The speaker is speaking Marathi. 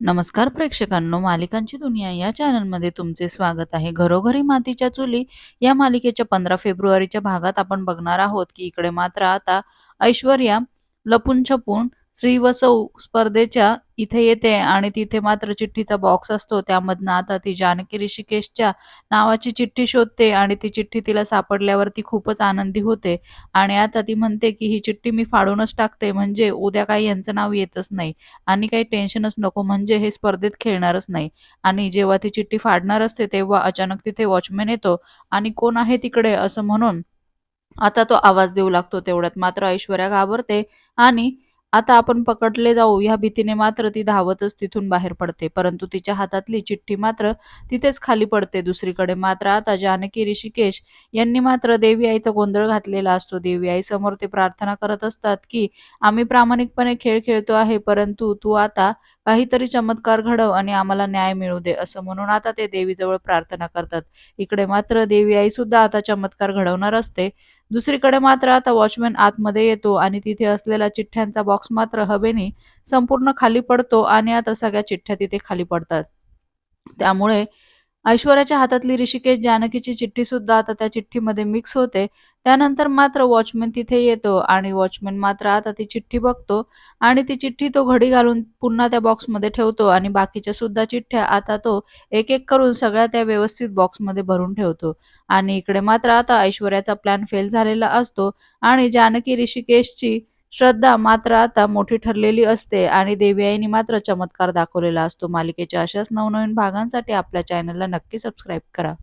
नमस्कार प्रेक्षकांनो मालिकांची दुनिया या चॅनलमध्ये तुमचे स्वागत आहे. घरोघरी मातीच्या चुली या मालिकेच्या पंधरा फेब्रुवारीच्या भागात आपण बघणार आहोत की इकडे मात्र आता ऐश्वर्या लपून छपून श्री वसौ स्पर्धेच्या इथे येते आणि तिथे मात्र चिठ्ठीचा बॉक्स असतो. त्यामधनं आता ती जानकी ऋषिकेशच्या नावाची चिठ्ठी शोधते आणि ती चिठ्ठी तिला सापडल्यावर ती खूपच आनंदी होते. आणि आता ती म्हणते की ही चिठ्ठी मी फाडूनच टाकते म्हणजे उद्या काही यांचं नाव येतच नाही. आणि काही टेन्शनच नको म्हणजे हे स्पर्धेत खेळणारच नाही. आणि जेव्हा ती चिठ्ठी फाडणार असते तेव्हा अचानक तिथे वॉचमॅन येतो. आणि कोण आहे तिकडे असं म्हणून आता तो आवाज देऊ लागतो तेवढ्यात. मात्र ऐश्वर्या घाबरते आणि आता आपण पकडले जाऊ ह्या भीतीने मात्र ती धावतच तिथून बाहेर पडते. परंतु तिच्या हातातली चिठ्ठी मात्र तिथेच खाली पडते. दुसरीकडे मात्र आता जानकी ऋषिकेश यांनी मात्र देवी आईचा गोंधळ घातलेला असतो. देवी आई समोर ते प्रार्थना करत असतात की आम्ही प्रामाणिकपणे खेळ खेळतो आहे परंतु तू आता काहीतरी चमत्कार घडव आणि आम्हाला न्याय मिळू दे. असं म्हणून आता ते देवीजवळ प्रार्थना करतात. इकडे मात्र देवी आई सुद्धा आता चमत्कार घडवणार असते. दुसरीकडे मात्र आता वॉचमॅन आतमध्ये येतो आणि तिथे असलेला चिठ्ठ्यांचा बॉक्स मात्र हवेने संपूर्ण खाली पडतो आणि आता सगळ्या चिठ्ठ्या तिथे खाली पडतात. त्यामुळे ऐश्वर्याच्या हातातली ऋषिकेश जानकीची चिठ्ठी सुद्धा आता त्या चिठ्ठीमध्ये मिक्स होते. त्यानंतर मात्र वॉचमॅन तिथे येतो आणि वॉचमॅन मात्र आता ती चिठ्ठी बघतो आणि ती चिठ्ठी तो घडी घालून पुन्हा त्या बॉक्समध्ये ठेवतो आणि बाकीच्या सुद्धा चिठ्ठ्या आता तो एक एक करून सगळ्या त्या व्यवस्थित बॉक्समध्ये भरून ठेवतो. आणि इकडे मात्र आता ऐश्वर्याचा प्लॅन फेल झालेला असतो आणि जानकी ऋषिकेशची श्रद्धा मात्र आता मोठी ठरलेली असते आणि देवी आईनी मात्र चमत्कार दाखवलेला असतो. मालिकेच्या अशाच नवनवीन भागांसाठी आपल्या चॅनलला नक्की सबस्क्राईब करा.